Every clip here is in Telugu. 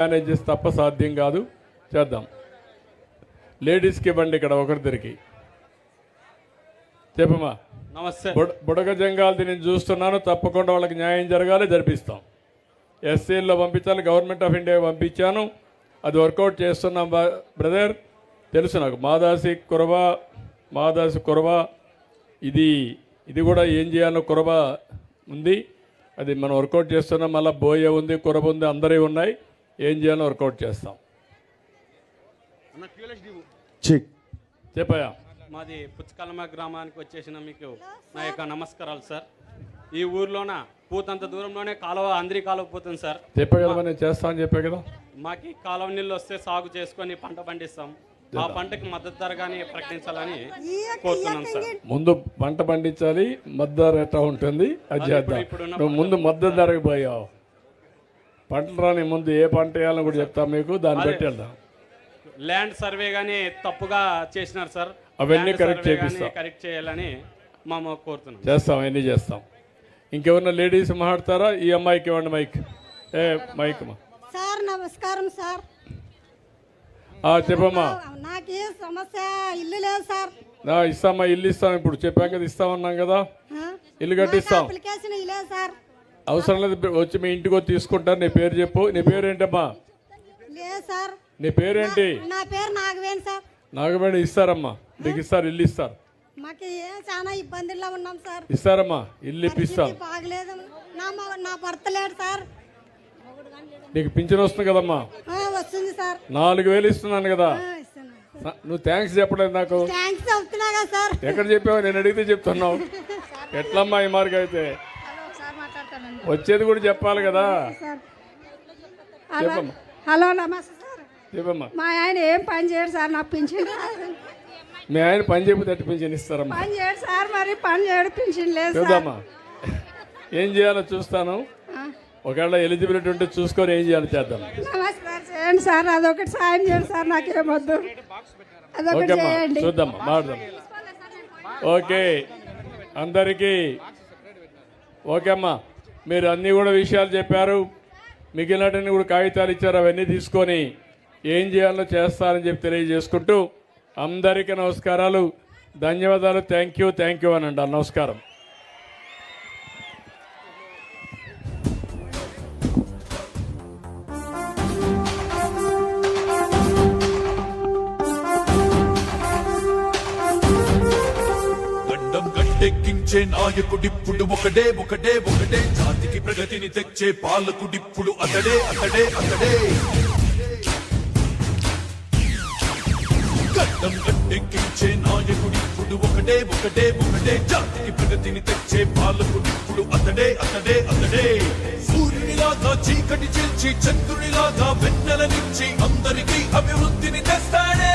మేనేజ్ చేసి తప్ప సాధ్యం కాదు. చేద్దాం. లేడీస్కి ఇవ్వండి ఇక్కడ ఒకరిద్దరికి. చెప్పమ్మా. నమస్తే. బుడ బుడగ జంగాలది నేను చూస్తున్నాను. తప్పకుండా వాళ్ళకి న్యాయం జరగాలి జరిపిస్తాం. ఎస్సీల్లో పంపించాలి గవర్నమెంట్ ఆఫ్ ఇండియా పంపించాను. అది వర్కౌట్ చేస్తున్నాం బ్రదర్. తెలుసు నాకు. మాదాసి కురవ మాదాసి కురవ. ఇది ఇది కూడా ఏం చేయాలో కురవ ఉంది. అది మనం వర్కౌట్ చేస్తున్నాం. మళ్ళీ బోయ ఉంది కురవ ఉంది అందరి ఉన్నాయి. ఏం చేయాలో వర్కౌట్ చేస్తాం. చిక్. చెప్పయా మాది పుచ్చకలమ గ్రామానికి వచ్చేసిన మీకు నా యొక్క నమస్కారాలు సార్. ఈ ఊర్లోన పూతంత దూరంలోనే కాలువ అందరి కాలువ పోతుంది సార్. చెప్పే కదా నేను చేస్తా అని చెప్పే కదా. మాకు కాలువ నీళ్ళు వస్తే సాగు చేసుకొని పంట పండిస్తాం. ఆ పంటకి మద్దతు ధర కానీ ప్రకటించాలని కోరుతున్నాం సార్. ముందు పంట పండించాలి మద్దతు ధర ఎట్లా ఉంటుంది? అది చేద్దాం. ముందు మద్దతు ధరకు పోయావు. పంటలు రాని ముందు ఏ పంట వేయాలని కూడా చెప్తాం మీకు దాన్ని బట్టి వెళ్దాం ల్యాండ్ సర్వే కానీ తప్పుగా చేసినారు సార్. అవన్నీ గానీ చేపిస్తాం. కరెక్ట్ చేయాలని మేము కోరుతున్నాం. చేస్తాం అన్నీ చేస్తాం. ఇంకెవరన్నా లేడీస్ మాట్లాడతారా? ఈ అమ్మాయికి ఇవ్వండి మైక్. ఏ మైక్ మా. సార్ నమస్కారం సార్. ఆ, చెప్పమ్మా. నాకు ఏ సమస్య ఇల్లు లేదు సార్. నా ఇస్తామా ఇల్లు ఇస్తాం ఇప్పుడు. చెప్పాం కదా ఇస్తామన్నాం కదా? ఇల్లు కట్టిస్తాం. Application sir. అవసరం లేదు వచ్చి మీ ఇంటికి వచ్చి తీసుకుంటారు. నీ పేరు చెప్పు. నీ పేరు ఏంటమ్మా నీ పేరేంటి? నా పేరు నాగవేణి సార్. నాగమేడ ఇస్తారమ్మా. నీకు ఇస్తారు ఇల్లు ఇస్తారు. మాకు ఏం చాలా ఇబ్బందుల్లో ఉన్నాం సార్. ఇస్తారమ్మా ఇల్లు ఇప్పిస్తాం. పరిస్థితి బాగలేదు. నా నా భర్త లేడు సార్. నీకు పింఛన్ వస్తుంది కదమ్మా? వస్తుంది సార్. నాలుగు వేలు ఇస్తున్నాను కదా. నువ్వు థ్యాంక్స్ చెప్పలేదు నాకు. థ్యాంక్స్ చెప్తున్నా కదా సార్. ఎక్కడ చెప్పావు? నేను అడిగితే చెప్తున్నావు. ఎట్లమ్మా ఈ మార్గం అయితే? వచ్చేది కూడా చెప్పాలి కదా. చెప్పమ్మా. హలో నమస్తే సార్. చెప్పమ్మా. మా ఆయన ఏం పని చేయడు సార్ నాకు పింఛన్. మీ ఆయన పని చెప్పి తట్టి పింఛన్ ఇస్తారమ్మా? పని చేయడు సార్ మరి పని చేయడు పింఛన్ లేదు చూద్దామా. ఏం చేయాలో చూస్తాను. ఒకవేళ ఎలిజిబిలిటీ ఉంటే చూసుకొని ఏం చేయాలో చేద్దాం. నమస్కారం చేయండి సార్ అదొకటి సాయం చేయండి సార్ నాకేమొద్దు. అదొకటి చేయండి. చూద్దామా మాట్లాడదాం ఓకే అందరికీ. ఓకే అమ్మా. మీరు అన్నీ కూడా విషయాలు చెప్పారు. మిగిలినటువంటి కూడా కాగితాలు ఇచ్చారు. అవన్నీ తీసుకొని ఏం చేయాలో చేస్తారని చెప్పి తెలియజేసుకుంటూ అందరికీ నమస్కారాలు. ధన్యవాదాలు. Thank you. థ్యాంక్ యూ అని అంటారు నమస్కారం. తెచ్చే నాయకుడిప్పుడు ఒకడే ఒకడే ఒకడే జాతికి ప్రగతిని తెచ్చే పాలకుడిప్పుడు అతడే అతడే అతడే. గడ్డం గట్టెక్కించే నాయకుడిప్పుడు ఒకటే ఒకటే ఒకటే. జాతికి ప్రగతిని తెచ్చే పాలకుడిప్పుడు అతడే అతడే అతడే. సూర్యునిలాగా చీకటి చేల్చి చంద్రునిలాగా వెన్నెల నుంచి అందరికీ అభివృద్ధిని తెస్తాడే.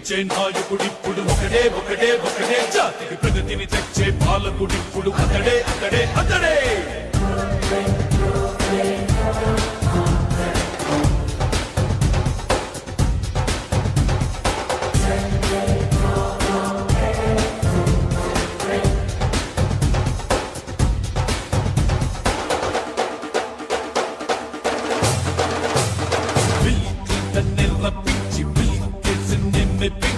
గట్టెక్కించే నాయకుడిప్పుడు ఒకడే ఒకడే ఒకడే జాతికి ప్రగతిని తెచ్చే పాలకుడిప్పుడు అతడే అతడే అతడే. only people